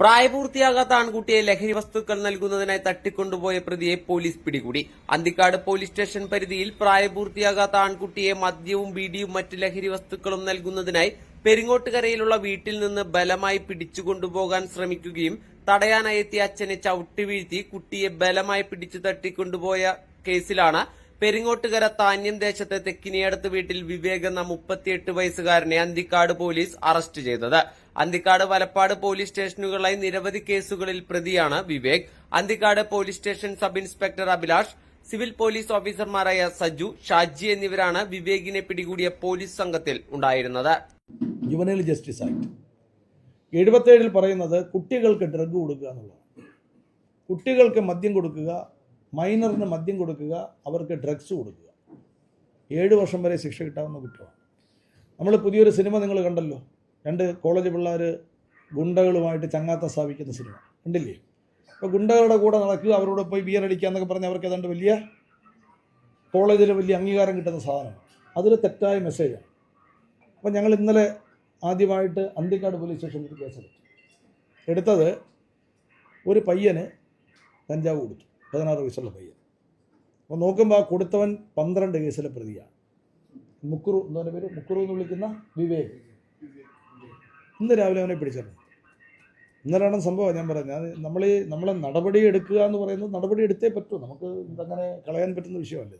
പ്രായപൂർത്തിയാകാത്ത ആൺകുട്ടിയെ ലഹരി വസ്തുക്കൾ നൽകുന്നതിനായി തട്ടിക്കൊണ്ടുപോയ പ്രതിയെ പോലീസ് പിടികൂടി. അന്തിക്കാട് പോലീസ് സ്റ്റേഷൻ പരിധിയിൽ പ്രായപൂർത്തിയാകാത്ത ആൺകുട്ടിയെ മദ്യവും ബീഡിയും മറ്റ് ലഹരി വസ്തുക്കളും നൽകുന്നതിനായി പെരിങ്ങോട്ടുകരയിലുള്ള വീട്ടിൽ നിന്ന് ബലമായി പിടിച്ചുകൊണ്ടുപോകാൻ ശ്രമിക്കുകയും തടയാനായി എത്തിയ അച്ഛനെ ചവിട്ടി വീഴ്ത്തി കുട്ടിയെ ബലമായി പിടിച്ചു തട്ടിക്കൊണ്ടുപോയ കേസിലാണ് പെരിങ്ങോട്ടുകര താന്യം ദേശത്തെ തെക്കിനിയടുത്ത് വീട്ടിൽ വിവേക് എന്ന മുപ്പത്തിയെട്ട് വയസ്സുകാരനെ അന്തിക്കാട് പോലീസ് അറസ്റ്റ് ചെയ്തത്. അന്തിക്കാട് വലപ്പാട് പോലീസ് സ്റ്റേഷനുകളായി നിരവധി കേസുകളിൽ പ്രതിയാണ് Vivek. Anthikad police station sub inspector Abhilash civil police ഓഫീസർമാരായ സജു ഷാജി എന്നിവരാണ് വിവേകിനെ പിടികൂടിയ പോലീസ് സംഘത്തിൽ ഉണ്ടായിരുന്നത്. ജസ്റ്റിസ് ആക്ട് എഴുപത്തേഴിൽ പറയുന്നത് കുട്ടികൾക്ക് ഡ്രഗ് കൊടുക്കുക എന്നുള്ളതാണ്. കുട്ടികൾക്ക് മദ്യം കൊടുക്കുക മൈനറിന് മദ്യം കൊടുക്കുക അവർക്ക് ഡ്രഗ്സ് കൊടുക്കുക. ഏഴ് വർഷം വരെ ശിക്ഷ കിട്ടാവുന്ന കുറ്റമാണ്. നമ്മൾ പുതിയൊരു സിനിമ നിങ്ങൾ കണ്ടല്ലോ? രണ്ട് കോളേജ് പിള്ളേർ ഗുണ്ടകളുമായിട്ട് ചങ്ങാത്ത സ്ഥാപിക്കുന്ന സിനിമ. കണ്ടില്ലേ? അപ്പോൾ ഗുണ്ടകളുടെ കൂടെ നടക്കുക അവരോട് പോയി ബിയർ അടിക്കുക എന്നൊക്കെ പറഞ്ഞ് അവർക്ക് ഏതാണ്ട് വലിയ കോളേജിൽ വലിയ അംഗീകാരം കിട്ടുന്ന സാധനമാണ്. അതൊരു തെറ്റായ മെസ്സേജാണ് അപ്പോൾ ഞങ്ങൾ ഇന്നലെ ആദ്യമായിട്ട് അന്തിക്കാട് പോലീസ് സ്റ്റേഷനിൽ കേസെടുത്തു. എടുത്തത് ഒരു പയ്യന് കഞ്ചാവ് കൊടുത്തു. പതിനാറ് വയസ്സുള്ള പയ്യൻ. അപ്പോൾ നോക്കുമ്പോൾ കൊടുത്തവൻ പന്ത്രണ്ട് കേസിലെ പ്രതിയാണ്. മുക്കുറു എന്ന് പറഞ്ഞ പേര്? മുക്കുറു എന്ന് വിളിക്കുന്ന വിവേക്. ഇന്ന് രാവിലെ അവനെ പിടിച്ചിരുന്നു ഇന്നലെയാണ് സംഭവം ഞാൻ പറഞ്ഞത്. നമ്മൾ നമ്മളെ നടപടി എടുക്കുക എന്ന് പറയുന്നത് നടപടി എടുത്തേ പറ്റൂ. നമുക്ക് ഇതങ്ങനെ കളയാൻ പറ്റുന്ന വിഷയമല്ല